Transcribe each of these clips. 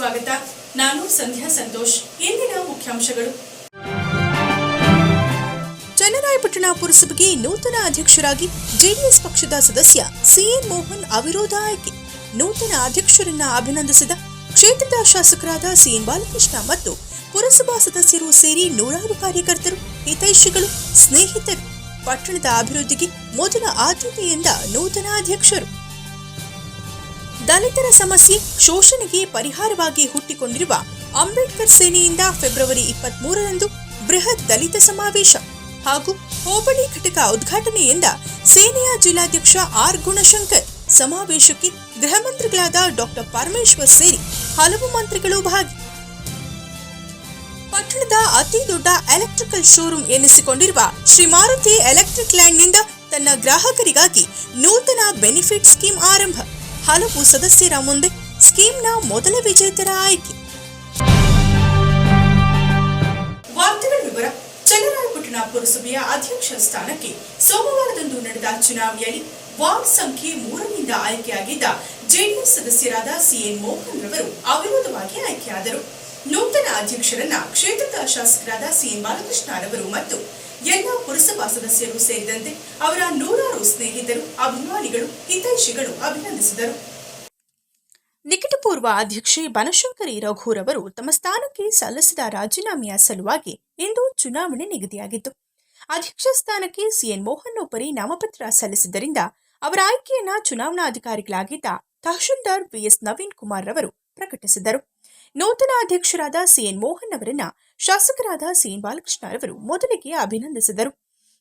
ಸ್ವಾಗತ. ನಾನು ಸಂಧ್ಯಾ ಸಂತೋಷ್. ಇಂದಿನ ಮುಖ್ಯಾಂಶಗಳು. ಚನ್ನರಾಯಪಟ್ಟಣ ಪುರಸಭೆಗೆ ನೂತನ ಅಧ್ಯಕ್ಷರಾಗಿ ಜೆಡಿಎಸ್ ಪಕ್ಷದ ಸದಸ್ಯ ಸಿಎನ್ ಮೋಹನ್ ಅವಿರೋಧ ಆಯ್ಕೆ. ನೂತನ ಅಧ್ಯಕ್ಷರನ್ನ ಅಭಿನಂದಿಸಿದ ಕ್ಷೇತ್ರದ ಶಾಸಕರಾದ ಸಿಎನ್ ಬಾಲಕೃಷ್ಣ ಮತ್ತು ಪುರಸಭಾ ಸದಸ್ಯರು ಸೇರಿ ನೂರಾರು ಕಾರ್ಯಕರ್ತರು, ಹಿತೈಷಿಗಳು, ಸ್ನೇಹಿತರು. ಪಟ್ಟಣದ ಅಭಿವೃದ್ಧಿಗೆ ಮೊದಲ ಆದ್ಯತೆಯಿಂದ ನೂತನ ಅಧ್ಯಕ್ಷರು. ದಲಿತರ ಸಮಸ್ಯೆ ಶೋಷಣೆಗೆ ಪರಿಹಾರವಾಗಿ ಹುಟ್ಟಿಕೊಂಡಿರುವ ಅಂಬೇಡ್ಕರ್ ಸೇನೆಯಿಂದ ಫೆಬ್ರವರಿ ಇಪ್ಪತ್ತ್ ಮೂರರಂದು ಬೃಹತ್ ದಲಿತ ಸಮಾವೇಶ ಹಾಗೂ ಹೋಬಳಿ ಘಟಕ ಉದ್ಘಾಟನೆಯಿಂದ ಸೇನೆಯ ಜಿಲ್ಲಾಧ್ಯಕ್ಷ ಆರ್ ಗುಣಶಂಕರ್ ಸಮಾವೇಶಕ್ಕೆ ಗೃಹ ಮಂತ್ರಿಗಳಾದ ಡಾಕ್ಟರ್ ಪರಮೇಶ್ವರ್ ಸೇರಿ ಹಲವು ಮಂತ್ರಿಗಳು ಭಾಗಿ. ಪಟ್ಟಣದ ಅತಿ ದೊಡ್ಡ ಎಲೆಕ್ಟ್ರಿಕಲ್ ಶೋರೂಮ್ ಎನಿಸಿಕೊಂಡಿರುವ ಶ್ರೀ ಮಾರುತಿ ಎಲೆಕ್ಟ್ರಿಕ್ ಲ್ಯಾಂಡ್ನಿಂದ ತನ್ನ ಗ್ರಾಹಕರಿಗಾಗಿ ನೂತನ ಬೆನಿಫಿಟ್ ಸ್ಕೀಮ್ ಆರಂಭ. ಹಲವು ಸದಸ್ಯರ ಮುಂದೆ ಸ್ಕೀಮ್ನ ಮೊದಲ ವಿಜೇತರ ಆಯ್ಕೆ. ವಿವರ ಚನ್ನರಾಯಪಟ್ಟಣ ಪುರಸಭೆಯ ಅಧ್ಯಕ್ಷ ಸ್ಥಾನಕ್ಕೆ ಸೋಮವಾರದಂದು ನಡೆದ ಚುನಾವಣೆಯಲ್ಲಿ ವಾರ್ಡ್ ಸಂಖ್ಯೆ ಮೂರರಿಂದ ಆಯ್ಕೆಯಾಗಿದ್ದ ಜೆಡಿಎಸ್ ಸದಸ್ಯರಾದ ಸಿಎನ್ ಮೋಹನ್ ರವರು ಅವಿರೋಧವಾಗಿ ಆಯ್ಕೆಯಾದರು. ನೂತನ ಅಧ್ಯಕ್ಷರನ್ನ ಕ್ಷೇತ್ರದ ಶಾಸಕರಾದ ಸಿಎನ್ ಬಾಲಕೃಷ್ಣ ರವರು ಮತ್ತು ಎಲ್ಲ ಪುರಸಭಾ ಸದಸ್ಯರು ಸೇರಿದಂತೆ ಅವರ ನೂರಾರು ಸ್ನೇಹಿತರು, ಅಭಿಮಾನಿಗಳು, ಹಿತೈಷಿಗಳು ಅಭಿನಂದಿಸಿದರು. ನಿಕಟಪೂರ್ವ ಅಧ್ಯಕ್ಷೆ ಬನಶಂಕರಿ ರಘುರವರು ತಮ್ಮ ಸ್ಥಾನಕ್ಕೆ ಸಲ್ಲಿಸಿದ ರಾಜೀನಾಮೆಯ ಸಲುವಾಗಿ ಇಂದು ಚುನಾವಣೆ ನಿಗದಿಯಾಗಿತ್ತು. ಅಧ್ಯಕ್ಷ ಸ್ಥಾನಕ್ಕೆ ಸಿಎನ್ ಮೋಹನ್ ಒಬ್ಬರಿ ನಾಮಪತ್ರ ಸಲ್ಲಿಸಿದ್ದರಿಂದ ಅವರ ಆಯ್ಕೆಯನ್ನ ಚುನಾವಣಾಧಿಕಾರಿಗಳಾಗಿದ್ದ ತಹಶೀಲ್ದಾರ್ ಬಿಎಸ್ ನವೀನ್ ಕುಮಾರ್ ರವರು ಪ್ರಕಟಿಸಿದರು. ನೂತನ ಅಧ್ಯಕ್ಷರಾದ ಸಿಎನ್ ಮೋಹನ್ ಅವರನ್ನ ಶಾಸಕರಾದ ಸಿಎನ್ ಬಾಲಕೃಷ್ಣ ರವರು ಮೊದಲಿಗೆ ಅಭಿನಂದಿಸಿದರು.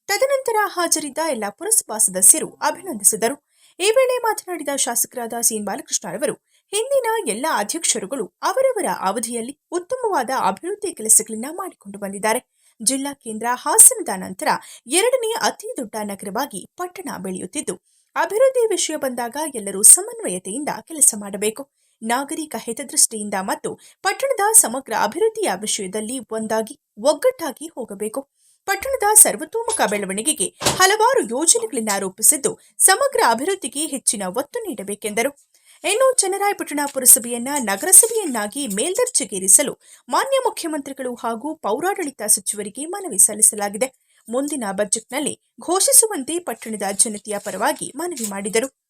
ತದನಂತರ ಹಾಜರಿದ್ದ ಎಲ್ಲ ಪುರಸಭಾ ಸದಸ್ಯರು ಅಭಿನಂದಿಸಿದರು. ಈ ವೇಳೆ ಮಾತನಾಡಿದ ಶಾಸಕರಾದ ಸಿಎನ್ ಬಾಲಕೃಷ್ಣ ರವರು ಹಿಂದಿನ ಎಲ್ಲ ಅಧ್ಯಕ್ಷರುಗಳು ಅವರವರ ಅವಧಿಯಲ್ಲಿ ಉತ್ತಮವಾದ ಅಭಿವೃದ್ಧಿ ಕೆಲಸಗಳನ್ನ ಮಾಡಿಕೊಂಡು ಬಂದಿದ್ದಾರೆ. ಜಿಲ್ಲಾ ಕೇಂದ್ರ ಹಾಸನದ ನಂತರ ಎರಡನೇ ಅತಿ ದೊಡ್ಡ ನಗರವಾಗಿ ಪಟ್ಟಣ ಬೆಳೆಯುತ್ತಿದ್ದು, ಅಭಿವೃದ್ಧಿ ವಿಷಯ ಬಂದಾಗ ಎಲ್ಲರೂ ಸಮನ್ವಯತೆಯಿಂದ ಕೆಲಸ ಮಾಡಬೇಕು. ನಾಗರಿಕ ಹಿತದೃಷ್ಟಿಯಿಂದ ಮತ್ತು ಪಟ್ಟಣದ ಸಮಗ್ರ ಅಭಿವೃದ್ಧಿಯ ವಿಷಯದಲ್ಲಿ ಒಂದಾಗಿ, ಒಗ್ಗಟ್ಟಾಗಿ ಹೋಗಬೇಕು. ಪಟ್ಟಣದ ಸರ್ವತೋಮುಖ ಬೆಳವಣಿಗೆಗೆ ಹಲವಾರು ಯೋಜನೆಗಳನ್ನು ರೂಪಿಸಿದ್ದು ಸಮಗ್ರ ಅಭಿವೃದ್ಧಿಗೆ ಹೆಚ್ಚಿನ ಒತ್ತು ನೀಡಬೇಕೆಂದರು. ಇನ್ನು ಚನ್ನರಾಯಪಟ್ಟಣ ಪುರಸಭೆಯನ್ನ ನಗರಸಭೆಯನ್ನಾಗಿ ಮೇಲ್ದರ್ಜೆಗೇರಿಸಲು ಮಾನ್ಯ ಮುಖ್ಯಮಂತ್ರಿಗಳು ಹಾಗೂ ಪೌರಾಡಳಿತ ಸಚಿವರಿಗೆ ಮನವಿ ಸಲ್ಲಿಸಲಾಗಿದೆ. ಮುಂದಿನ ಬಜೆಟ್ನಲ್ಲಿ ಘೋಷಿಸುವಂತೆ ಪಟ್ಟಣದ ಜನತೆಯ ಪರವಾಗಿ ಮನವಿ ಮಾಡಿದರು.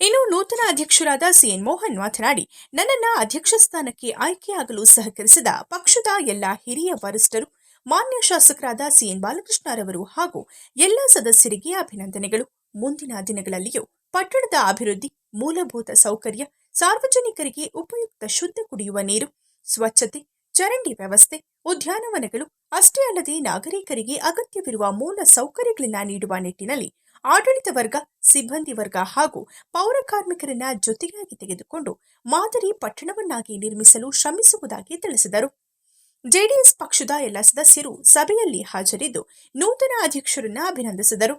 ಇನ್ನು ನೂತನ ಅಧ್ಯಕ್ಷರಾದ ಸಿಎನ್ ಮೋಹನ್ ಮಾತನಾಡಿ, ನನ್ನನ್ನ ಅಧ್ಯಕ್ಷ ಸ್ಥಾನಕ್ಕೆ ಆಯ್ಕೆಯಾಗಲು ಸಹಕರಿಸಿದ ಪಕ್ಷದ ಎಲ್ಲ ಹಿರಿಯ ವರಿಷ್ಠರು, ಮಾನ್ಯ ಶಾಸಕರಾದ ಸಿಎನ್ ಬಾಲಕೃಷ್ಣರವರು ಹಾಗೂ ಎಲ್ಲ ಸದಸ್ಯರಿಗೆ ಅಭಿನಂದನೆಗಳು. ಮುಂದಿನ ದಿನಗಳಲ್ಲಿಯೂ ಪಟ್ಟಣದ ಅಭಿವೃದ್ಧಿ, ಮೂಲಭೂತ ಸೌಕರ್ಯ, ಸಾರ್ವಜನಿಕರಿಗೆ ಉಪಯುಕ್ತ ಶುದ್ಧ ಕುಡಿಯುವ ನೀರು, ಸ್ವಚ್ಛತೆ, ಚರಂಡಿ ವ್ಯವಸ್ಥೆ, ಉದ್ಯಾನವನಗಳು, ಅಷ್ಟೇ ಅಲ್ಲದೆ ನಾಗರಿಕರಿಗೆ ಅಗತ್ಯವಿರುವ ಮೂಲ ಸೌಕರ್ಯಗಳನ್ನ ನೀಡುವ ನಿಟ್ಟಿನಲ್ಲಿ ಆಡಳಿತ ವರ್ಗ, ಸಿಬ್ಬಂದಿ ವರ್ಗ ಹಾಗೂ ಪೌರ ಕಾರ್ಮಿಕರನ್ನ ಜೊತೆಯಾಗಿ ತೆಗೆದುಕೊಂಡು ಮಾದರಿ ಪಟ್ಟಣವನ್ನಾಗಿ ನಿರ್ಮಿಸಲು ಶ್ರಮಿಸುವುದಾಗಿ ತಿಳಿಸಿದರು. ಜೆಡಿಎಸ್ ಪಕ್ಷದ ಎಲ್ಲ ಸದಸ್ಯರು ಸಭೆಯಲ್ಲಿ ಹಾಜರಿದ್ದು ನೂತನ ಅಧ್ಯಕ್ಷರನ್ನ ಅಭಿನಂದಿಸಿದರು.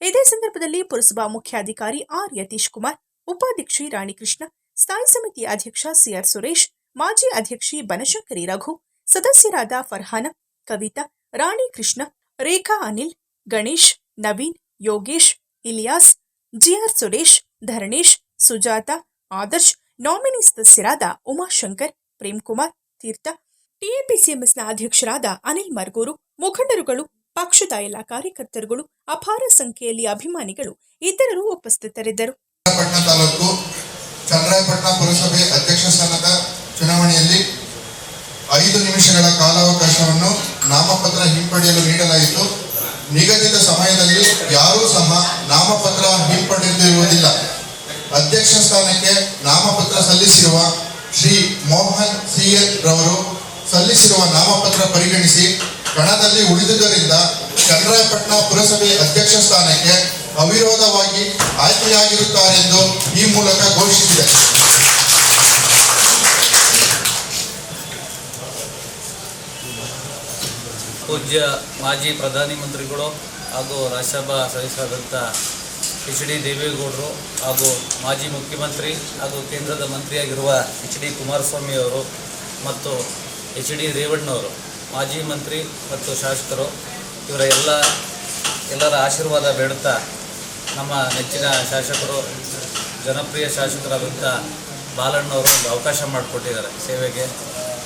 ಇದೇ ಸಂದರ್ಭದಲ್ಲಿ ಪುರಸಭಾ ಮುಖ್ಯಾಧಿಕಾರಿ ಆರ್ ಯತೀಶ್ ಕುಮಾರ್, ಉಪಾಧ್ಯಕ್ಷಿ ರಾಣಿಕೃಷ್ಣ, ಸ್ಥಾಯಿ ಸಮಿತಿ ಅಧ್ಯಕ್ಷ ಸಿಆರ್ ಸುರೇಶ್, ಮಾಜಿ ಅಧ್ಯಕ್ಷಿ ಬನಶಂಕರಿ ರಘು, ಸದಸ್ಯರಾದ ಫರ್ಹಾನ, ಕವಿತಾ ರಾಣಿ ಕೃಷ್ಣ ರೇಖಾ ಅನಿಲ್, ಗಣೇಶ್, ನವೀನ್ ಯೋಗೇಶ್, ಇಲಿಯಾಸ್, ಜಿಆರ್ ಸುರೇಶ್, ಧರಣೇಶ್, ಸುಜಾತ, ಆದರ್ಶ್ ನಾಮಿನಿ ಸದಸ್ಯರಾದ ಉಮಾಶಂಕರ್ ಪ್ರೇಮ್ ಕುಮಾರ್ ತೀರ್ಥ ಟಿಎಪಿಸಿಎಂಎಸ್ನ ಅಧ್ಯಕ್ಷರಾದ ಅನಿಲ್ ಮರ್ಗೂರು, ಮುಖಂಡರುಗಳು, ಪಕ್ಷದ ಎಲ್ಲ ಕಾರ್ಯಕರ್ತರುಗಳು, ಅಪಾರ ಸಂಖ್ಯೆಯಲ್ಲಿ ಅಭಿಮಾನಿಗಳು, ಇತರರು ಉಪಸ್ಥಿತರಿದ್ದರು. ಪುರಸಭೆ ಅಧ್ಯಕ್ಷ ಸ್ಥಾನದ ಚುನಾವಣೆಯಲ್ಲಿ ಐದು ನಿಮಿಷಗಳ ಕಾಲಾವಕಾಶವನ್ನು ನಾಮಪತ್ರ ಹಿಂಪಡೆಯಲು ನೀಡಲಾಯಿತು. ನಿಗದಿತ ಸಮಯದಲ್ಲಿ ಯಾರೂ ಸಹ ನಾಮಪತ್ರ ಹಿಂಪಡೆದಿರುವುದಿಲ್ಲ ಅಧ್ಯಕ್ಷ ಸ್ಥಾನಕ್ಕೆ ನಾಮಪತ್ರ ಸಲ್ಲಿಸಿರುವ ಶ್ರೀ ಮೋಹನ್ ಸಿಎಲ್ ರವರು ಸಲ್ಲಿಸಿರುವ ನಾಮಪತ್ರ ಪರಿಗಣಿಸಿ ಕಣದಲ್ಲಿ ಉಳಿದುದರಿಂದ ಚನ್ನರಾಯಪಟ್ಟಣ ಪುರಸಭೆ ಅಧ್ಯಕ್ಷ ಸ್ಥಾನಕ್ಕೆ ಅವಿರೋಧವಾಗಿ ಆಯ್ಕೆಯಾಗಿರುತ್ತಾರೆಂದು ಈ ಮೂಲಕ ಘೋಷಿಸಿದೆ. ಪೂಜ್ಯ ಮಾಜಿ ಪ್ರಧಾನಿ ಮಂತ್ರಿಗಳು ಹಾಗೂ ರಾಜ್ಯಸಭಾ ಸದಸ್ಯರಾದಂಥ ಎಚ್ ಡಿ ದೇವೇಗೌಡರು ಹಾಗೂ ಮಾಜಿ ಮುಖ್ಯಮಂತ್ರಿ ಹಾಗೂ ಕೇಂದ್ರದ ಮಂತ್ರಿಯಾಗಿರುವ ಎಚ್ ಡಿ ಕುಮಾರಸ್ವಾಮಿ ಅವರು ಮತ್ತು ಎಚ್ ಡಿ ರೇವಣ್ಣವರು, ಮಾಜಿ ಮಂತ್ರಿ ಮತ್ತು ಶಾಸಕರು ಇವರ ಎಲ್ಲ, ಎಲ್ಲರ ಆಶೀರ್ವಾದ ಬೇಡುತ್ತಾ ನಮ್ಮ ನೆಚ್ಚಿನ ಶಾಸಕರು, ಜನಪ್ರಿಯ ಶಾಸಕರಾದಂಥ ಬಾಲಣ್ಣವರು ಒಂದು ಅವಕಾಶ ಮಾಡಿಕೊಟ್ಟಿದ್ದಾರೆ ಸೇವೆಗೆ.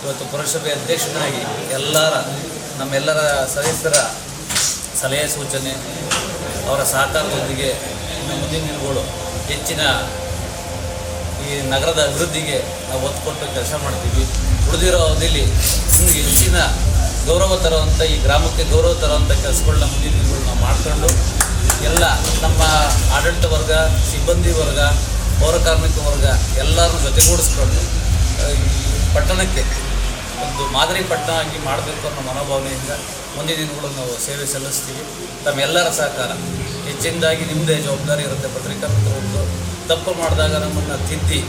ಇವತ್ತು ಪುರಸಭೆ ಅಧ್ಯಕ್ಷನಾಗಿ ಎಲ್ಲರ, ನಮ್ಮೆಲ್ಲರ ಸದಸ್ಯರ ಸಲಹೆ ಸೂಚನೆ, ಅವರ ಸಹಕಾರದೊಂದಿಗೆ ಇನ್ನು ಮುಂದಿನ ದಿನಗಳು ಹೆಚ್ಚಿನ ಈ ನಗರದ ಅಭಿವೃದ್ಧಿಗೆ ನಾವು ಒತ್ತು ಕೊಟ್ಟು ಕೆಲಸ ಮಾಡ್ತೀವಿ. ಉಳಿದಿರೋ ಅವಧಿಯಲ್ಲಿ ಇನ್ನು ಹೆಚ್ಚಿನ ಗೌರವ ತರುವಂಥ ಈ ಗ್ರಾಮಕ್ಕೆ ಗೌರವ ತರುವಂಥ ಕೆಲಸಗಳನ್ನ ಮುಂದಿನ ದಿನಗಳು ನಾವು ಮಾಡ್ಕೊಂಡು, ಎಲ್ಲ ನಮ್ಮ ಆಡಳಿತ ವರ್ಗ, ಸಿಬ್ಬಂದಿ ವರ್ಗ, ಪೌರ ಕಾರ್ಮಿಕ ವರ್ಗ ಎಲ್ಲರನ್ನು ಜೊತೆಗೂಡಿಸ್ಕೊಂಡು, ಈ ಪಟ್ಟಣಕ್ಕೆ ಒಂದು ಮಾದರಿ ಪಟ್ಟಣ ಆಗಿ ಮಾಡಬೇಕು ಅನ್ನೋ ಮನೋಭಾವನೆಯಿಂದ ಮುಂದಿನ ದಿನಗಳು ನಾವು ಸೇವೆ ಸಲ್ಲಿಸ್ತೀವಿ. ತಮ್ಮೆಲ್ಲರ ಸಹಕಾರ. ಹೆಚ್ಚಿನದಾಗಿ ನಿಮ್ಮದೇ ಜವಾಬ್ದಾರಿ ಇರುತ್ತೆ. ಪತ್ರಿಕಾ ಮಿತ್ರರದ್ದು ತಪ್ಪು ಮಾಡಿದಾಗ ನಮ್ಮನ್ನು ತಿದ್ದಿ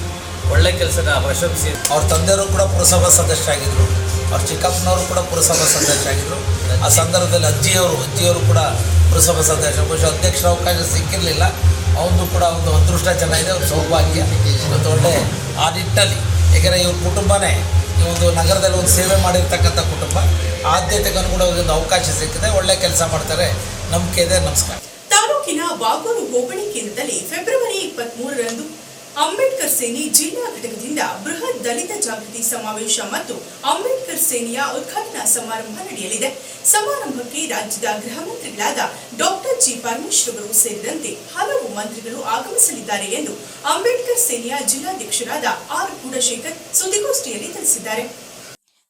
ಒಳ್ಳೆ ಕೆಲಸನ ಪ್ರಶಂಸಿ ಅವ್ರ ತಂದೆಯವರು ಕೂಡ ಪುರಸಭಾ ಸದಸ್ಯರಾಗಿದ್ದರು ಅವ್ರ ಚಿಕ್ಕಪ್ಪನವರು ಕೂಡ ಪುರಸಭಾ ಸದಸ್ಯರಾಗಿದ್ದರು ಆ ಸಂದರ್ಭದಲ್ಲಿ ಅಜ್ಜಿಯವರು ಅಜ್ಜಿಯವರು ಕೂಡ ಪುರಸಭಾ ಸದಸ್ಯ. ಬಹುಶಃ ಅಧ್ಯಕ್ಷರ ಅವಕಾಶ ಸಿಕ್ಕಿರಲಿಲ್ಲ. ಅವನು ಕೂಡ ಒಂದು ಅದೃಷ್ಟ ಚೆನ್ನಾಗಿದೆ ಒಂದು ಸೌಭಾಗ್ಯ. ಇವತ್ತು ಒಳ್ಳೆ ಆ ನಿಟ್ಟಲ್ಲಿ ಏಕೆಂದರೆ ಇವ್ರ ಕುಟುಂಬನೇ ಈ ಒಂದು ನಗರದಲ್ಲಿ ಒಂದು ಸೇವೆ ಮಾಡಿರ್ತಕ್ಕಂಥ ಕುಟುಂಬ, ಆದ್ಯತೆಗೆ ಅನುಗುಣವಾಗಿ ಒಂದು ಅವಕಾಶ ಸಿಕ್ಕಿದೆ, ಒಳ್ಳೆ ಕೆಲಸ ಮಾಡ್ತಾರೆ. ನಂಬಿಕೆ ಇದೆ, ನಮಸ್ಕಾರ. ತಾಲೂಕಿನ ವಾಗೂರು ಹೋಬಳಿ ಕೇಂದ್ರದಲ್ಲಿ ಫೆಬ್ರವರಿ ಇಪ್ಪತ್ತ್ ಮೂರರಂದು ಅಂಬೇಡ್ಕರ್ ಸೇನೆ ಜಿಲ್ಲಾ ಘಟಕದಿಂದ ಬೃಹತ್ ದಲಿತ ಜಾಗೃತಿ ಸಮಾವೇಶ ಮತ್ತು ಅಂಬೇಡ್ಕರ್ ಸೇನೆಯ ಉದ್ಘಾಟನಾ ಸಮಾರಂಭ ನಡೆಯಲಿದೆ. ಸಮಾರಂಭಕ್ಕೆ ರಾಜ್ಯದ ಗೃಹ ಮಂತ್ರಿಗಳಾದ ಡಾಕ್ಟರ್ ಜಿ ಪರಮೇಶ್ವರ್ ಅವರು ಸೇರಿದಂತೆ ಹಲವು ಮಂತ್ರಿಗಳು ಆಗಮಿಸಲಿದ್ದಾರೆ ಎಂದು ಅಂಬೇಡ್ಕರ್ ಸೇನೆಯ ಜಿಲ್ಲಾಧ್ಯಕ್ಷರಾದ ಆರ್ ಗುಡಶೇಖರ್ ಸುದ್ದಿಗೋಷ್ಠಿಯಲ್ಲಿ ತಿಳಿಸಿದ್ದಾರೆ.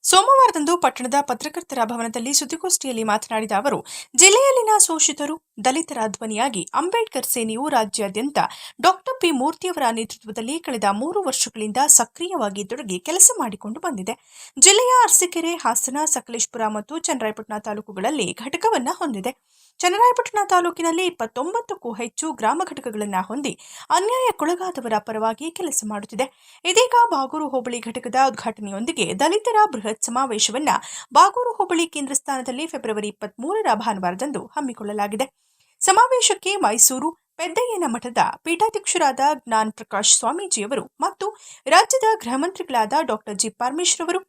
ಸೋಮವಾರದಂದು ಪಟ್ಟಣದ ಪತ್ರಕರ್ತರ ಭವನದಲ್ಲಿ ಸುದ್ದಿಗೋಷ್ಠಿಯಲ್ಲಿ ಮಾತನಾಡಿದ ಅವರು, ಜಿಲ್ಲೆಯಲ್ಲಿನ ಶೋಷಿತರು ದಲಿತರ ಧ್ವನಿಯಾಗಿ ಅಂಬೇಡ್ಕರ್ ಸೇನೆಯು ರಾಜ್ಯಾದ್ಯಂತ ಡಾಕ್ಟರ್ ಪಿ ಮೂರ್ತಿಯವರ ನೇತೃತ್ವದಲ್ಲಿ ಕಳೆದ ಮೂರು ವರ್ಷಗಳಿಂದ ಸಕ್ರಿಯವಾಗಿ ತೊಡಗಿ ಕೆಲಸ ಮಾಡಿಕೊಂಡು ಬಂದಿದೆ. ಜಿಲ್ಲೆಯ ಅರಸೀಕೆರೆ, ಹಾಸನ, ಸಕಲೇಶ್ಪುರ ಮತ್ತು ಚನ್ನರಾಯಪಟ್ಟಣ ತಾಲೂಕುಗಳಲ್ಲಿ ಘಟಕವನ್ನು ಹೊಂದಿದೆ. ಚನ್ನರಾಯಪಟ್ಟಣ ತಾಲೂಕಿನಲ್ಲಿ ಇಪ್ಪತ್ತೊಂಬತ್ತಕ್ಕೂ ಹೆಚ್ಚು ಗ್ರಾಮ ಘಟಕಗಳನ್ನು ಹೊಂದಿ ಅನ್ಯಾಯಕ್ಕೊಳಗಾದವರ ಪರವಾಗಿ ಕೆಲಸ ಮಾಡುತ್ತಿದೆ. ಇದೀಗ ಬಾಗೂರು ಹೋಬಳಿ ಘಟಕದ ಉದ್ಘಾಟನೆಯೊಂದಿಗೆ ದಲಿತರ ಬೃಹತ್ ಸಮಾವೇಶವನ್ನು ಬಾಗೂರು ಹೋಬಳಿ ಕೇಂದ್ರ ಸ್ಥಾನದಲ್ಲಿ ಫೆಬ್ರವರಿ ಇಪ್ಪತ್ಮೂರರ ಭಾನುವಾರದಂದು ಹಮ್ಮಿಕೊಳ್ಳಲಾಗಿದೆ. ಸಮಾವೇಶಕ್ಕೆ ಮೈಸೂರು ಪೆದ್ದಯ್ಯನ ಮಠದ ಪೀಠಾಧ್ಯಕ್ಷರಾದ ಜ್ಞಾನ್ ಪ್ರಕಾಶ್ ಸ್ವಾಮೀಜಿಯವರು ಮತ್ತು ರಾಜ್ಯದ ಗೃಹ ಮಂತ್ರಿಗಳಾದ ಡಾಕ್ಟರ್ ಜಿ ಪರಮೇಶ್ವರ್ ಅವರು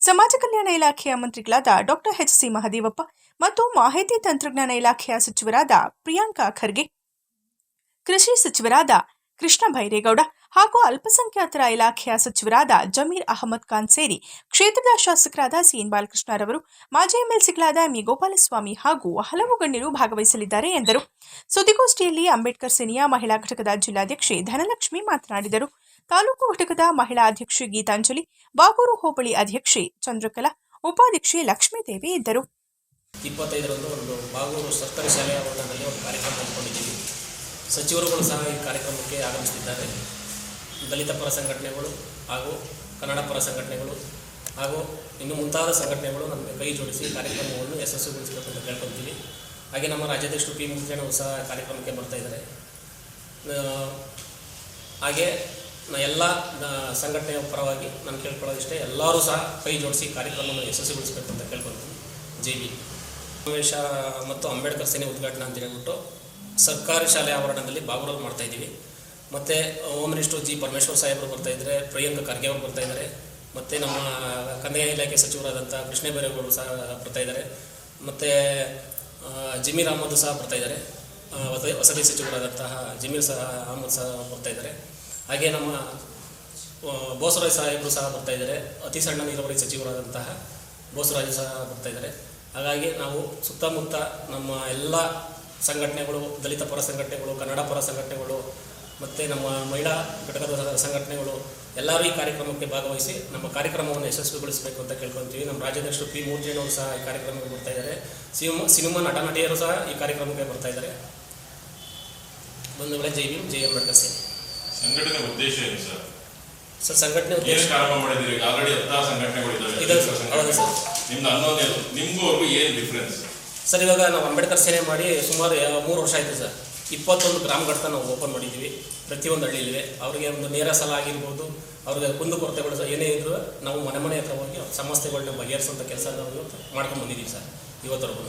ಸಮಾಜ ಕಲ್ಯಾಣ ಇಲಾಖೆಯ ಮಂತ್ರಿಗಳಾದ ಡಾಕ್ಟರ್ ಎಚ್ ಸಿ ಮಹದೇವಪ್ಪ ಮತ್ತು ಮಾಹಿತಿ ತಂತ್ರಜ್ಞಾನ ಇಲಾಖೆಯ ಸಚಿವರಾದ ಪ್ರಿಯಾಂಕಾ ಖರ್ಗೆ, ಕೃಷಿ ಸಚಿವರಾದ ಕೃಷ್ಣ ಬೈರೇಗೌಡ ಹಾಗೂ ಅಲ್ಪಸಂಖ್ಯಾತರ ಇಲಾಖೆಯ ಸಚಿವರಾದ ಜಮೀರ್ ಅಹಮದ್ ಖಾನ್ ಸೇರಿ ಕ್ಷೇತ್ರದ ಶಾಸಕರಾದ ಸಿಎನ್ ಬಾಲಕೃಷ್ಣರವರು, ಮಾಜಿ ಎಂಎಲ್ಸಿಗಳಾದ ಎಂಇ ಗೋಪಾಲಸ್ವಾಮಿ ಹಾಗೂ ಹಲವು ಗಣ್ಯರು ಭಾಗವಹಿಸಲಿದ್ದಾರೆ ಎಂದರು. ಸುದ್ದಿಗೋಷ್ಠಿಯಲ್ಲಿ ಅಂಬೇಡ್ಕರ್ ಸೇನೆಯ ಮಹಿಳಾ ಘಟಕದ ಜಿಲ್ಲಾಧ್ಯಕ್ಷೆ ಧನಲಕ್ಷ್ಮಿ ಮಾತನಾಡಿದರು. ತಾಲೂಕು ಘಟಕದ ಮಹಿಳಾ ಅಧ್ಯಕ್ಷೆ ಗೀತಾಂಜಲಿ, ಬಾಗೂರು ಹೋಬಳಿ ಅಧ್ಯಕ್ಷೆ ಚಂದ್ರಕಲಾ, ಉಪಾಧ್ಯಕ್ಷೆ ಲಕ್ಷ್ಮೀದೇವಿ ಇದ್ದರು. ಇಪ್ಪತ್ತೈದರಂದು ಒಂದು ಬಾಗೂರು ಸರ್ಕಾರಿ ಶಾಲೆಯ ಒಂದು ಕಾರ್ಯಕ್ರಮ ಹಮ್ಮಿಕೊಂಡಿದ್ದೀವಿ. ಸಚಿವರುಗಳು ಸಹ ಈ ಕಾರ್ಯಕ್ರಮಕ್ಕೆ ಆಗಮಿಸುತ್ತಿದ್ದಾರೆ ದಲಿತ ಪರ ಸಂಘಟನೆಗಳು ಹಾಗೂ ಕನ್ನಡ ಪರ ಸಂಘಟನೆಗಳು ಹಾಗೂ ಇನ್ನು ಮುಂತಾದ ಸಂಘಟನೆಗಳು ನಮಗೆ ಕೈ ಜೋಡಿಸಿ ಕಾರ್ಯಕ್ರಮವನ್ನು ಯಶಸ್ವಿಗೊಳಿಸಬೇಕು ಅಂತ ಕೇಳ್ಕೊತೀವಿ ಹಾಗೆ ನಮ್ಮ ರಾಜ್ಯಾಧ್ಯಕ್ಷರು ಪಿ ಮುಖ್ಯನವರು ಸಹ ಕಾರ್ಯಕ್ರಮಕ್ಕೆ ಬರ್ತಾ ಇದ್ದಾರೆ. ಹಾಗೆ ಎಲ್ಲ ಸಂಘಟನೆಯ ಪರವಾಗಿ ನಾನು ಕೇಳ್ಕೊಳ್ಳೋದಿಷ್ಟೇ ಎಲ್ಲರೂ ಸಹ ಕೈ ಜೋಡಿಸಿ ಕಾರ್ಯಕ್ರಮವನ್ನು ಯಶಸ್ವಿಗೊಳಿಸಬೇಕು ಅಂತ ಕೇಳ್ಕೊಳ್ತೀನಿ. ಜೈ ಬಿ ಸಮಾವೇಶ ಮತ್ತು ಅಂಬೇಡ್ಕರ್ ಸೇನೆ ಉದ್ಘಾಟನೆ ಅಂತ ಹೇಳ್ಬಿಟ್ಟು ಸರ್ಕಾರಿ ಶಾಲೆ ಆವರಣದಲ್ಲಿ ಬಾಗೂರಲ್ಲಿ ಮಾಡ್ತಾ ಇದ್ದೀವಿ. ಮತ್ತು ಹೋಮ್ ಮಿನಿಸ್ಟರ್ ಜಿ ಪರಮೇಶ್ವರ್ ಸಾಹೇಬರು ಬರ್ತಾ ಇದ್ದಾರೆ ಪ್ರಿಯಾಂಕ ಖರ್ಗೆ ಅವರು ಬರ್ತಾ ಇದ್ದಾರೆ ಮತ್ತು ನಮ್ಮ ಕಂದಾಯ ಇಲಾಖೆ ಸಚಿವರಾದಂಥ ಕೃಷ್ಣ ಬೈರೇಗೌಡರು ಸಹ ಬರ್ತಾ ಇದ್ದಾರೆ ಮತ್ತು ಜಮೀರ್ ಅಹಮದ್ ಸಹ ಬರ್ತಾ ಇದ್ದಾರೆ ವಸತಿ ಸಚಿವರಾದಂತಹ ಜಮೀರ್ ಸಹ, ಅಹಮದ್ ಸಹ ಬರ್ತಾ ಇದ್ದಾರೆ ಹಾಗೆ ನಮ್ಮ ಬೋಸರಾಜ್ ಸಾಹೇಬರು ಸಹ ಬರ್ತಾ ಇದ್ದಾರೆ ಅತಿ ಸಣ್ಣ ನೀರಾವರಿ ಸಚಿವರಾದಂತಹ ಬೋಸರಾಜ್ ಸಹ ಬರ್ತಾ ಇದ್ದಾರೆ ಹಾಗಾಗಿ ನಾವು ಸುತ್ತಮುತ್ತ ನಮ್ಮ ಎಲ್ಲ ಸಂಘಟನೆಗಳು, ದಲಿತ ಪರ ಸಂಘಟನೆಗಳು, ಕನ್ನಡ ಪರ ಸಂಘಟನೆಗಳು ಮತ್ತು ನಮ್ಮ ಮಹಿಳಾ ಘಟಕದ ಸಂಘಟನೆಗಳು ಎಲ್ಲರೂ ಈ ಕಾರ್ಯಕ್ರಮಕ್ಕೆ ಭಾಗವಹಿಸಿ ನಮ್ಮ ಕಾರ್ಯಕ್ರಮವನ್ನು ಯಶಸ್ವಿಗೊಳಿಸಬೇಕು ಅಂತ ಕೇಳ್ಕೊತೀವಿ. ನಮ್ಮ ರಾಜ್ಯಾಧ್ಯಕ್ಷರು ಪಿ ಮೂರ್ಜೇನವರು ಸಹ ಈ ಕಾರ್ಯಕ್ರಮಕ್ಕೆ ಬರ್ತಾ ಇದ್ದಾರೆ. ಸಿನಿಮಾ ಸಿನಿಮಾ ನಟ ನಟಿಯರು ಸಹ ಈ ಕಾರ್ಯಕ್ರಮಕ್ಕೆ ಬರ್ತಾ ಇದ್ದಾರೆ. ಬಂಧುಗಳೇ ಜೈ ಭೀಮ್ ಜೈ ಅಂಬೇಡ್ಕರ್ ಸಿಂಗ್ ಸಂಘಟನೆ ಉದ್ದೇಶ ಏನು ಸರ್? ಸರ್ ಸಂಘಟನೆ ಉದ್ದೇಶ ಆಲ್ರೆಡಿ ಹತ್ತಾರು ಇದೆ ಸರ್, ಹೌದು ಸರ್. ನಿಮ್ದು ಹನ್ನೊಂದು ನಿಮ್ಗೂ ಅವ್ರಿಗೂ ಏನು ಡಿಫ್ರೆನ್ಸ್ ಸರ್ ಇವಾಗ ನಾವು ಅಂಬೇಡ್ಕರ್ ಸೇನೆ ಮಾಡಿ ಸುಮಾರು ಮೂರು ವರ್ಷ ಆಯಿತು ಸರ್. ಇಪ್ಪತ್ತೊಂದು ಗ್ರಾಮಗಳತ್ತ ನಾವು ಓಪನ್ ಮಾಡಿದ್ದೀವಿ. ಪ್ರತಿಯೊಂದು ಹಳ್ಳಿಲಿವೆ ಅವರಿಗೆ ಒಂದು ನೇರ ಸಾಲ ಆಗಿರ್ಬೋದು, ಅವ್ರಿಗೆ ಕುಂದು ಕೊರತೆಗಳು ಸಹ ಏನೇ ಇದ್ದರೂ ನಾವು ಮನೆ ಮನೆ ಹತ್ರ ಹೋಗಿ ಸಮಸ್ಯೆಗಳನ್ನ ಬಗೆಹರಿಸುವಂಥ ಕೆಲಸ ನಾವು ಮಾಡ್ಕೊಂಡು ಬಂದಿದ್ದೀವಿ ಸರ್ ಇವತ್ತರೆಗೂ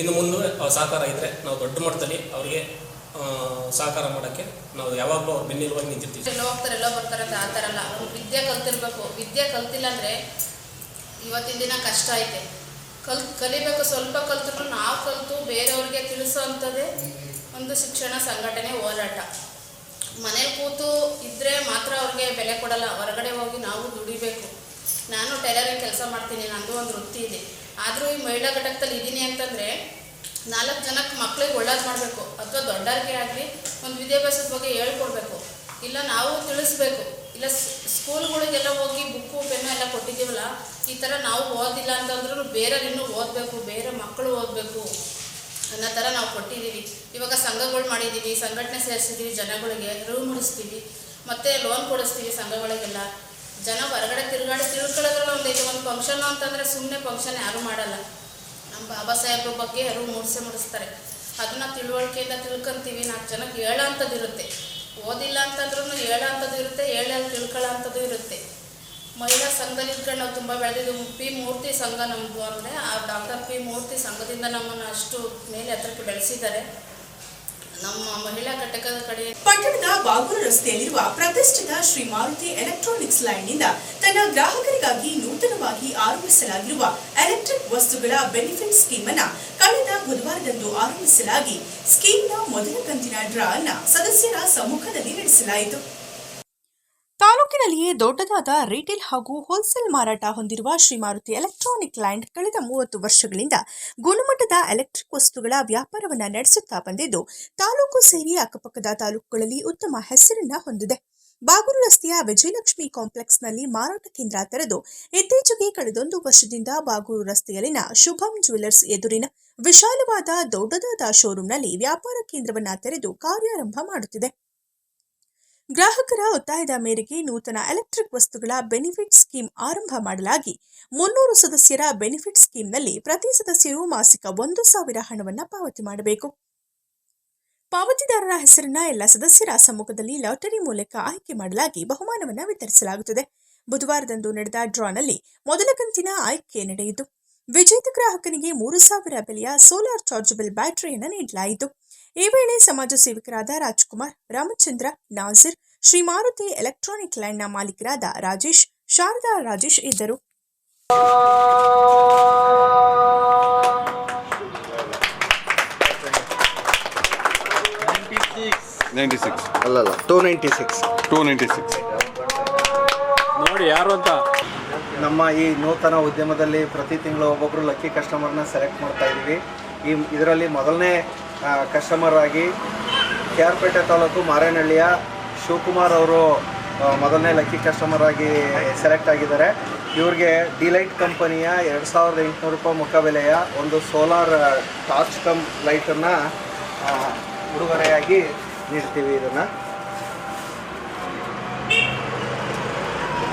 ಇನ್ನು ಮುಂದೆ ಸಹಕಾರ ಇದ್ದರೆ ನಾವು ದೊಡ್ಡ ಮಟ್ಟದಲ್ಲಿ ಅವರಿಗೆ ಸಹಕಾರ ಮಾಡೋಕ್ಕೆ ನಾವು ಯಾವಾಗಲೂ ಅವ್ರ ಬೆನ್ನಿರುವಾಗಿ ನಿಂತಿರ್ತೀವಿ. ಎಲ್ಲೋ ಹೋಗ್ತಾರೆ, ಎಲ್ಲೋ ಬರ್ತಾರೆ ಅಂತ ಆ ಥರ ಅಲ್ಲ. ಅವ್ರು ವಿದ್ಯೆ ಕಲ್ತಿರ್ಬೇಕು. ವಿದ್ಯೆ ಕಲ್ತಿಲ್ಲ ಅಂದರೆ ಇವತ್ತಿನ ದಿನ ಕಷ್ಟ ಐತೆ. ಕಲ್, ಕಲಿಬೇಕು. ಸ್ವಲ್ಪ ಕಲ್ತ್ರು ನಾವು ಕಲಿತು ಬೇರೆಯವ್ರಿಗೆ ತಿಳಿಸೋ ಅಂಥದ್ದೇ ಒಂದು ಶಿಕ್ಷಣ ಸಂಘಟನೆ ಹೋರಾಟ. ಮನೇಲಿ ಕೂತು ಇದ್ದರೆ ಮಾತ್ರ ಅವ್ರಿಗೆ ಬೆಲೆ ಕೊಡಲ್ಲ. ಹೊರಗಡೆ ಹೋಗಿ ನಾವು ದುಡಿಬೇಕು. ನಾನು ಟೈಲರಿಂಗ್ ಕೆಲಸ ಮಾಡ್ತೀನಿ, ನಂದು ಒಂದು ವೃತ್ತಿ ಇದೆ. ಆದರೂ ಈ ಮಹಿಳಾ ಘಟಕದಲ್ಲಿ ಇದ್ದೀನಿ ಅಂತಂದರೆ ನಾಲ್ಕು ಜನಕ್ಕೆ ಮಕ್ಳಿಗೆ ಒಳ್ಳೇದು ಮಾಡಬೇಕು. ಅಥವಾ ದೊಡ್ಡವ್ರಿಗೆ ಆಗಲಿ ಒಂದು ವಿದ್ಯಾಭ್ಯಾಸದ ಬಗ್ಗೆ ಹೇಳ್ಕೊಡ್ಬೇಕು. ಇಲ್ಲ ನಾವು ತಿಳಿಸ್ಬೇಕು. ಇಲ್ಲ ಸ್ಕೂಲ್ಗಳಿಗೆಲ್ಲ ಹೋಗಿ ಬುಕ್ಕು ಪೆನ್ನು ಎಲ್ಲ ಕೊಟ್ಟಿದ್ದೀವಲ್ಲ, ಈ ಥರ ನಾವು ಓದಿಲ್ಲ ಅಂತಂದ್ರೂ ಬೇರೆ ಇನ್ನೂ ಓದಬೇಕು, ಬೇರೆ ಮಕ್ಕಳು ಓದಬೇಕು ಅನ್ನೋ ಥರ ನಾವು ಕೊಟ್ಟಿದ್ದೀವಿ. ಇವಾಗ ಸಂಘಗಳು ಮಾಡಿದ್ದೀವಿ, ಸಂಘಟನೆ ಸೇರಿಸಿದ್ದೀವಿ, ಜನಗಳಿಗೆ ರೂಮ್ ಮುಡಿಸ್ತೀವಿ ಮತ್ತು ಲೋನ್ ಕೊಡಿಸ್ತೀವಿ ಸಂಘಗಳಿಗೆಲ್ಲ. ಜನ ಹೊರಗಡೆ ತಿರುಗಾಡಿ ಒಂದು ಐತಿ ಒಂದು ಫಂಕ್ಷನ್ ಅಂತಂದರೆ ಸುಮ್ಮನೆ ಫಂಕ್ಷನ್ ಯಾರೂ ಮಾಡಲ್ಲ. ನಮ್ಮ ಬಾಬಾ ಸಾಹೇಬ್ರ ಬಗ್ಗೆ ಯಾರು ಮೂಡಿಸೇ ಮೂಡಿಸ್ತಾರೆ. ಅದನ್ನ ತಿಳುವಳಿಕೆಯಿಂದ ತಿಳ್ಕೊಂತೀವಿ, ನಾಲ್ಕು ಜನಕ್ಕೆ ಹೇಳೋ ಅಂಥದ್ದು ಇರುತ್ತೆ ಓದಿಲ್ಲ ಅಂತಂದ್ರೂ ಹೇಳೋ ಅಂಥದ್ದು ಇರುತ್ತೆ, ಹೇಳಿ ತಿಳ್ಕೊಳ್ಳೋ ಅಂಥದ್ದು ಇರುತ್ತೆ. ಮಹಿಳಾ ಸಂಘದಲ್ಲಿ ನಾವು ತುಂಬ ಬೆಳೆದಿದ್ದು ಪಿ ಮೂರ್ತಿ ಸಂಘ ನಮ್ಮದು ಅಂದರೆ ಆ ಡಾಕ್ಟರ್ ಪಿ ಮೂರ್ತಿ ಸಂಘದಿಂದ ನಮ್ಮನ್ನು ಅಷ್ಟು ಮೇಲೆ ಹತ್ರಕ್ಕೆ ಬೆಳೆಸಿದ್ದಾರೆ. ನಮ್ಮ ಮಹಿಳಾ ಘಟಕದ ಕಡೆ ಪಟ್ಟಣದ ಬಾಗೂರು ರಸ್ತೆಯಲ್ಲಿರುವ ಪ್ರತಿಷ್ಠಿತ ಶ್ರೀ ಮಾರುತಿ ಎಲೆಕ್ಟ್ರಾನಿಕ್ಸ್ ಲೈನ್ನಿಂದ ತನ್ನ ಗ್ರಾಹಕರಿಗಾಗಿ ನೂತನವಾಗಿ ಆರಂಭಿಸಲಾಗಿರುವ ಎಲೆಕ್ಟ್ರಿಕ್ ವಸ್ತುಗಳ ಬೆನಿಫಿಟ್ ಸ್ಕೀಮ್ ಅನ್ನ ಕಳೆದ ಬುಧವಾರದಂದು ಆರಂಭಿಸಲಾಗಿ ಸ್ಕೀಮ್ನ ಮೊದಲ ಕಂತಿನ ಡ್ರಾ ಅನ್ನ ಸದಸ್ಯರ ಸಮ್ಮುಖದಲ್ಲಿ ನಡೆಸಲಾಯಿತು. ತಾಲೂಕಿನಲ್ಲಿಯೇ ದೊಡ್ಡದಾದ ರಿಟೇಲ್ ಹಾಗೂ ಹೋಲ್ಸೇಲ್ ಮಾರಾಟ ಹೊಂದಿರುವ ಶ್ರೀ ಮಾರುತಿ ಎಲೆಕ್ಟ್ರಾನಿಕ್ ಲ್ಯಾಂಡ್ ಕಳೆದ ಮೂವತ್ತು ವರ್ಷಗಳಿಂದ ಗುಣಮಟ್ಟದ ಎಲೆಕ್ಟ್ರಿಕ್ ವಸ್ತುಗಳ ವ್ಯಾಪಾರವನ್ನು ನಡೆಸುತ್ತಾ ಬಂದಿದ್ದು, ತಾಲೂಕು ಸೇರಿ ಅಕ್ಕಪಕ್ಕದ ತಾಲೂಕುಗಳಲ್ಲಿ ಉತ್ತಮ ಹೆಸರನ್ನ ಹೊಂದಿದೆ. ಬಾಗೂರು ರಸ್ತೆಯ ವಿಜಯಲಕ್ಷ್ಮಿ ಕಾಂಪ್ಲೆಕ್ಸ್ನಲ್ಲಿ ಮಾರಾಟ ಕೇಂದ್ರ ತೆರೆದು ಇತ್ತೀಚೆಗೆ ಕಳೆದೊಂದು ವರ್ಷದಿಂದ ಬಾಗೂರು ರಸ್ತೆಯಲ್ಲಿನ ಶುಭಂ ಜ್ಯುವೆಲರ್ಸ್ ಎದುರಿನ ವಿಶಾಲವಾದ ದೊಡ್ಡದಾದ ಶೋರೂಂನಲ್ಲಿ ವ್ಯಾಪಾರ ಕೇಂದ್ರವನ್ನ ತೆರೆದು ಕಾರ್ಯಾರಂಭ ಮಾಡುತ್ತಿದೆ. ಗ್ರಾಹಕರ ಒತ್ತಾಯದ ಮೇರೆಗೆ ನೂತನ ಎಲೆಕ್ಟ್ರಿಕ್ ವಸ್ತುಗಳ ಬೆನಿಫಿಟ್ ಸ್ಕೀಮ್ ಆರಂಭ ಮಾಡಲಾಗಿ, ಮುನ್ನೂರು ಸದಸ್ಯರ ಬೆನಿಫಿಟ್ ಸ್ಕೀಮ್ನಲ್ಲಿ ಪ್ರತಿ ಸದಸ್ಯರು ಮಾಸಿಕ ಒಂದು ಸಾವಿರ ಹಣವನ್ನು ಪಾವತಿ ಮಾಡಬೇಕು. ಪಾವತಿದಾರರ ಹೆಸರನ್ನ ಎಲ್ಲ ಸದಸ್ಯರ ಸಮ್ಮುಖದಲ್ಲಿ ಲಾಟರಿ ಮೂಲಕ ಆಯ್ಕೆ ಮಾಡಲಾಗಿ ಬಹುಮಾನವನ್ನು ವಿತರಿಸಲಾಗುತ್ತದೆ. ಬುಧವಾರದಂದು ನಡೆದ ಡ್ರಾನಲ್ಲಿ ಮೊದಲ ಕಂತಿನ ಆಯ್ಕೆ ನಡೆಯಿತು. ವಿಜೇತ ಗ್ರಾಹಕನಿಗೆ ಮೂರು ಸಾವಿರ ಬೆಲೆಯ ಸೋಲಾರ್ ಚಾರ್ಜಬಲ್ ಬ್ಯಾಟರಿಯನ್ನು ನೀಡಲಾಯಿತು. ಈ ವೇಳೆ ಸಮಾಜ ಸೇವಕರಾದ ರಾಜ್ಕುಮಾರ್ ರಾಮಚಂದ್ರ ನಾಜಿರ್ ಶ್ರೀ ಮಾರುತಿ ಎಲೆಕ್ಟ್ರಾನಿಕ್ ಲೈನ್ನ ಮಾಲೀಕರಾದ ರಾಜೇಶ್ ಶಾರದಾ ರಾಜೇಶ್ ಇದ್ದರು. Ninety six. ಅಲ್ಲಲ್ಲ two ninety six. Two ninety six. ನೋಡಿ ಯಾರು ಅಂತ? ನಮ್ಮ ಈ ನೂತನ ಉದ್ಯಮದಲ್ಲಿ ಪ್ರತಿ ತಿಂಗಳು ಒಬ್ಬೊಬ್ಬರು ಲಕ್ಕಿ ಕಸ್ಟಮರ್ನ ಸೆಲೆಕ್ಟ್ ಮಾಡ್ತಾ ಇದ್ದೀವಿ ಈ ಇದರಲ್ಲಿ ಮೊದಲನೇ ಕಸ್ಟಮರ್ ಆಗಿ ಕೆ ಆರ್ ಪೇಟೆ ತಾಲೂಕು ಮಾರೇನಹಳ್ಳಿಯ ಶಿವಕುಮಾರ್ ಅವರು ಮೊದಲನೇ ಲಕ್ಕಿ ಕಸ್ಟಮರ್ ಆಗಿ ಸೆಲೆಕ್ಟ್ ಆಗಿದ್ದಾರೆ. ಇವ್ರಿಗೆ ಡಿಲೈಟ್ ಕಂಪನಿಯ ಎರಡು ಸಾವಿರದ ಎಂಟುನೂರು ರೂಪಾಯಿ ಮುಖಬೆಲೆಯ ಒಂದು ಸೋಲಾರ್ ಟಾರ್ಚ್ ಕಮ್ ಲೈಟನ್ನು ಉಡುಗೊರೆಯಾಗಿ ನೀಡ್ತೀವಿ ಇದನ್ನು.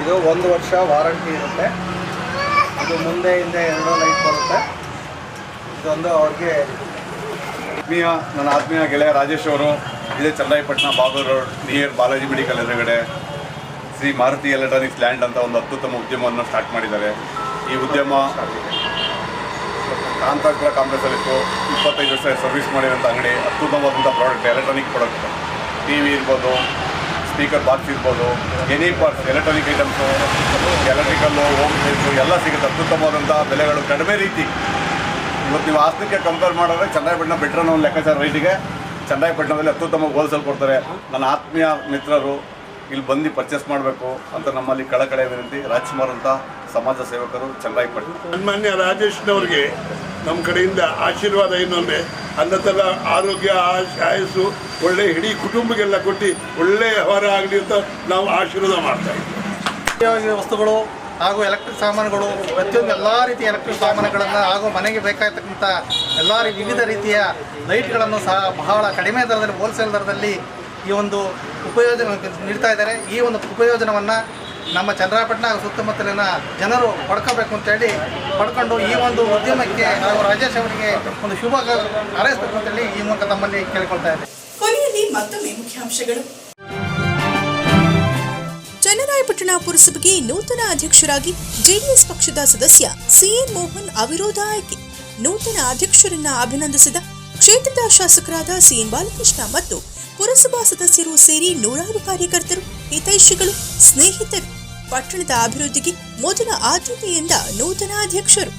ಇದು ಒಂದು ವರ್ಷ ವಾರಂಟಿ ಇರುತ್ತೆ. ಇದು ಮುಂದೆ ಹಿಂದೆ ಎರಡೂ ಲೈಟ್ ಬರುತ್ತೆ. ಇದೊಂದು ಅವ್ರಿಗೆ ಆತ್ಮೀಯ, ನನ್ನ ಆತ್ಮೀಯ ಗೆಳೆಯ ರಾಜೇಶ್ ಅವರು, ಇದೇ Channapatna Bagur road, near Balaji medical ಎದುರುಗಡೆ ಶ್ರೀ ಮಾರುತಿ ಎಲೆಕ್ಟ್ರಾನಿಕ್ಸ್ ಲ್ಯಾಂಡ್ ಅಂತ ಒಂದು ಅತ್ಯುತ್ತಮ ಉದ್ಯಮವನ್ನು ಸ್ಟಾರ್ಟ್ ಮಾಡಿದ್ದಾರೆ. ಈ ಉದ್ಯಮ ಕಾಂತಾಪುರ ಕಾಂಪ್ಲೆಕ್ಸಲ್ಲಿತ್ತು. ಇಪ್ಪತ್ತೈದು ವರ್ಷ ಸರ್ವಿಸ್ ಮಾಡಿರೋಂಥ ಅಂಗಡಿ ಅತ್ಯುತ್ತಮವಾದಂಥ product electronic product T V ಇರ್ಬೋದು ಸ್ಪೀಕರ್ ಬಾಕ್ಸ್ ಇರ್ಬೋದು any parts electronic items electrical home ಎಲ್ಲ ಸಿಗುತ್ತೆ. ಅತ್ಯುತ್ತಮವಾದಂಥ ಬೆಲೆಗಳು ಕಡಿಮೆ ರೀತಿ. ಇವತ್ತು ನೀವು ಆಸ್ತಿಗೆ ಕಂಪೇರ್ ಮಾಡಿದ್ರೆ ಚಂದ್ರಾಯಪಟ್ಟಣ ಬೆಟ್ರ್ ಅನ್ನೋ ಒಂದು ಲೆಕ್ಕಾಚಾರ ರೈಟಿಗೆ ಚಂದ್ರಾಯಪಟ್ಟಣದಲ್ಲಿ ಅತ್ಯುತ್ತಮ ಹೋಲ್ಸೇಲ್ ಕೊಡ್ತಾರೆ. ನನ್ನ ಆತ್ಮೀಯ ಮಿತ್ರರು ಇಲ್ಲಿ ಬಂದು ಪರ್ಚೇಸ್ ಮಾಡಬೇಕು ಅಂತ ನಮ್ಮಲ್ಲಿ ಕಳಕಳೆ ವಿನಂತಿ. ರಾಜ್ಕುಮಾರ್ ಅಂತ ಸಮಾಜ ಸೇವಕರು ಚಂದ್ರಾಯಪಟ್ಟಣ. ಸನ್ಮಾನ್ಯ ರಾಜೇಶ್ನವ್ರಿಗೆ ನಮ್ಮ ಕಡೆಯಿಂದ ಆಶೀರ್ವಾದ ಏನು ಅಂದರೆ ಅನ್ನದಲ್ಲ ಆರೋಗ್ಯ ಆಶ್ ಆಯಸ್ಸು ಒಳ್ಳೆ ಇಡೀ ಕುಟುಂಬಕ್ಕೆಲ್ಲ ಕೊಟ್ಟು ಒಳ್ಳೆಯ ಹೊರ ಆಗಲಿ ಅಂತ ನಾವು ಆಶೀರ್ವಾದ ಮಾಡ್ತಾ ಇದ್ದೀವಿ. ವಸ್ತುಗಳು ಹಾಗೂ ಎಲೆಕ್ಟ್ರಿಕ್ ಸಾಮಾನುಗಳು, ಪ್ರತಿಯೊಂದು ಎಲ್ಲ ರೀತಿಯ ಎಲೆಕ್ಟ್ರಿಕ್ ಸಾಮಾನುಗಳನ್ನು ಹಾಗೂ ಮನೆಗೆ ಬೇಕಾಗಿರ್ತಕ್ಕಂಥ ಎಲ್ಲ ವಿವಿಧ ರೀತಿಯ ಲೈಟ್ಗಳನ್ನು ಸಹ ಬಹಳ ಕಡಿಮೆ ದರದಲ್ಲಿ ಹೋಲ್ಸೇಲ್ ದರದಲ್ಲಿ ಈ ಒಂದು ಉಪಯೋಜನೆ ನೀಡ್ತಾ ಇದ್ದಾರೆ. ಈ ಒಂದು ಉಪಯೋಜನವನ್ನು ನಮ್ಮ ಚಂದ್ರಾಪಟ್ಟಣ ಹಾಗೂ ಸುತ್ತಮುತ್ತಲಿನ ಜನರು ಪಡ್ಕೋಬೇಕು ಅಂತೇಳಿ ಪಡ್ಕೊಂಡು ಈ ಒಂದು ಉದ್ಯಮಕ್ಕೆ ಹಾಗೂ ರಾಜೇಶ್ ಅವರಿಗೆ ಒಂದು ಶುಭ ಹಾರೈಸಬೇಕು ಅಂತೇಳಿ ಈ ಮೂಲಕ ತಮ್ಮಲ್ಲಿ ಕೇಳಿಕೊಳ್ತಾ ಇದ್ದಾರೆ ಕೊನೆಯಲ್ಲಿ ಮತ್ತೊಮ್ಮೆ ಮುಖ್ಯಾಂಶಗಳು. ಚನ್ನರಾಯಪಟ್ಟಣ ಪುರಸಭೆಗೆ ನೂತನ ಅಧ್ಯಕ್ಷರಾಗಿ ಜೆಡಿಎಸ್ ಪಕ್ಷದ ಸದಸ್ಯ ಸಿಎನ್ ಮೋಹನ್ ಅವಿರೋಧ ಆಯ್ಕೆ. ನೂತನ ಅಧ್ಯಕ್ಷರನ್ನ ಅಭಿನಂದಿಸಿದ ಕ್ಷೇತ್ರದ ಶಾಸಕರಾದ ಸಿಎನ್ ಬಾಲಕೃಷ್ಣ ಮತ್ತು ಪುರಸಭಾ ಸದಸ್ಯರು ಸೇರಿ ನೂರಾರು ಕಾರ್ಯಕರ್ತರು, ಹಿತೈಷಿಗಳು, ಸ್ನೇಹಿತರು. ಪಟ್ಟಣದ ಅಭಿವೃದ್ಧಿಗೆ ಮೊದಲ ಆದ್ಯತೆಯಿಂದ ನೂತನ ಅಧ್ಯಕ್ಷರು.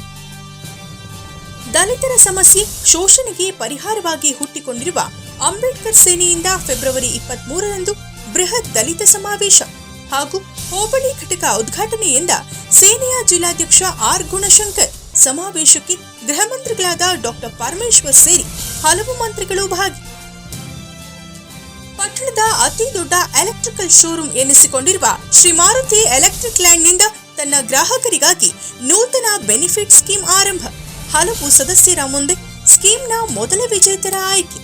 ದಲಿತರ ಸಮಸ್ಯೆ ಶೋಷಣೆಗೆ ಪರಿಹಾರವಾಗಿ ಹುಟ್ಟಿಕೊಂಡಿರುವ ಅಂಬೇಡ್ಕರ್ ಸೇನೆಯಿಂದ ಫೆಬ್ರವರಿ ಇಪ್ಪತ್ಮೂರರಂದು ಬೃಹತ್ ದಲಿತ ಸಮಾವೇಶ. ಹಾಗೂ ಹೋಬಳಿ ಘಟಕ ಉದ್ಘಾಟನೆಯಿಂದ ಸೇನೆಯ ಜಿಲ್ಲಾಧ್ಯಕ್ಷ ಆರ್ ಗುಣಶಂಕರ್ ಸಮಾವೇಶಕ್ಕೆ ಗೃಹ ಮಂತ್ರಿಗಳಾದ ಡಾಕ್ಟರ್ ಪರಮೇಶ್ವರ್ ಸೇರಿ ಹಲವು ಮಂತ್ರಿಗಳು ಭಾಗಿ. ಪಟ್ಟಣದ ಅತಿ ದೊಡ್ಡ ಎಲೆಕ್ಟ್ರಿಕಲ್ ಶೋರೂಮ್ ಎನಿಸಿಕೊಂಡಿರುವ ಶ್ರೀ ಮಾರುತಿ ಎಲೆಕ್ಟ್ರಿಕ್ ಲ್ಯಾಂಡ್ನಿಂದ ತನ್ನ ಗ್ರಾಹಕರಿಗಾಗಿ ನೂತನ ಬೆನಿಫಿಟ್ ಸ್ಕೀಮ್ ಆರಂಭ. ಹಲವು ಸದಸ್ಯರ ಮುಂದೆ ಸ್ಕೀಮ್ನ ಮೊದಲ ವಿಜೇತರ ಆಯ್ಕೆ.